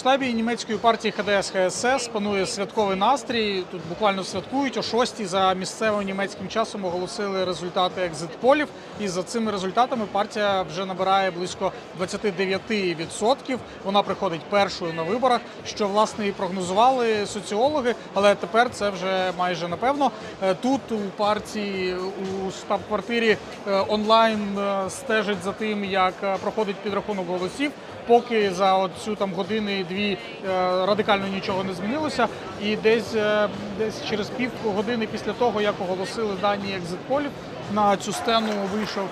штабі німецької партії ХДС ХСС панує святковий настрій. Тут буквально святкують о 6 за місцевим німецьким часом оголосили результати екзит-полів. І за цими результатами партія вже набирає близько 29%. Вона приходить першою на виборах, що власне і прогнозували соціологи. Але тепер це вже майже напевно. Е, Тут у партії у штаб-квартирі е, онлайн е, стежать за тим, як проходить підрахунок голосів. Поки за от цю там години-дві е, радикально нічого не змінилося. І десь е, десь через пів години після того, як оголосили дані екзит-полів, на цю сцену вийшов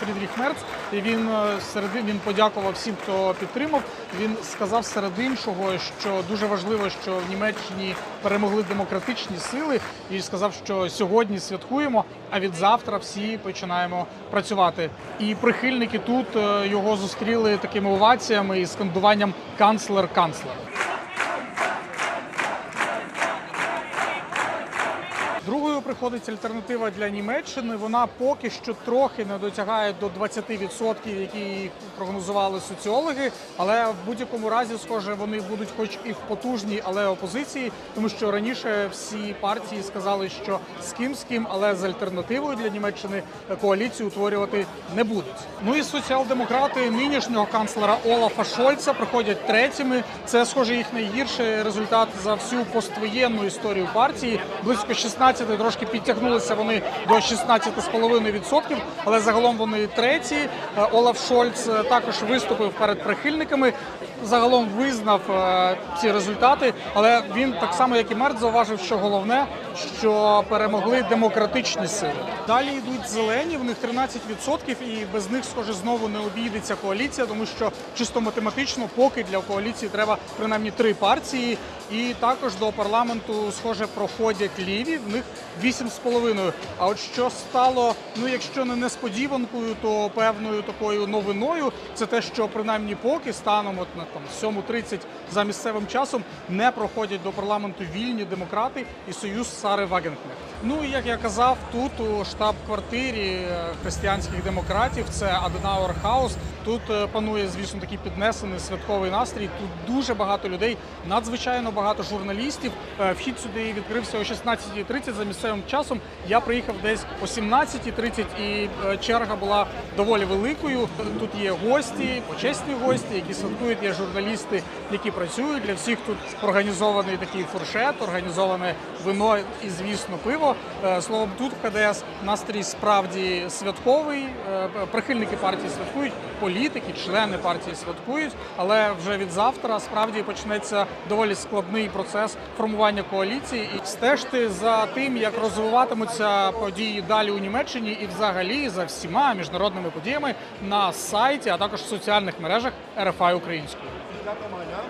Фрідріх Мерц. І він е, серед він подякував всім, хто підтримав. Він сказав серед іншого, що дуже важливо, що в Німеччині перемогли демократичні сили, і сказав, що сьогодні святкуємо, а від завтра всі починаємо працювати. І прихильники тут е, його зустріли такими оваціями і скандуванням канцлер Другою приходить альтернатива для Німеччини. Вона поки що трохи не дотягає до 20%, які прогнозували соціологи. Але в будь-якому разі, схоже, вони будуть, хоч і в потужній, але опозиції, тому що раніше всі партії сказали, що з ким з ким, але з альтернативою для Німеччини коаліцію утворювати не будуть. Ну і соціал-демократи нинішнього канцлера Олафа Шольца приходять третіми. Це схоже їх найгірший результат за всю поствоєнну історію партії. Близько 16, трошки підтягнулися вони до 16,5%, але загалом вони треті. Е, Олаф Шольц е, також виступив перед прихильниками. Загалом визнав е, ці результати, але він так само, як і Мерц, зауважив, що головне, що перемогли демократичні сили. Далі йдуть зелені, в них 13%, і без них, схоже, знову не обійдеться коаліція, тому що чисто математично, поки для коаліції треба принаймні три партії. І також до парламенту, схоже, проходять ліві. В них 8,5. А от що стало, ну якщо не несподіванкою, то певною такою новиною, це те, що принаймні поки станом от на там 7.30 за місцевим часом не проходять до парламенту вільні демократи і союз Сари Вагенкнехт. Ну як я казав, тут у штаб-квартирі е, християнських демократів це Аденауер Хаус. Тут е, панує, звісно, такий піднесений святковий настрій. Тут дуже багато людей, надзвичайно багато журналістів. Е, Вхід сюди відкрився о 16.30 за місцевим часом. Я приїхав десь о 17.30 і черга була доволі великою. Тут є гості, почесні гості, які святкують. Є журналісти, які працюють. Для всіх тут організований такий фуршет, організоване вино і, звісно, пиво. Е, Словом, тут в КДС настрій справді святковий. Е, Прихильники партії святкують, політики, члени партії святкують. Але вже від завтра справді почнеться доволі складний процес формування коаліції і стежте за тим, як розвиватимуться події далі у Німеччині і взагалі за всіма міжнародними подіями на сайті, а також в соціальних мережах РФА Маня.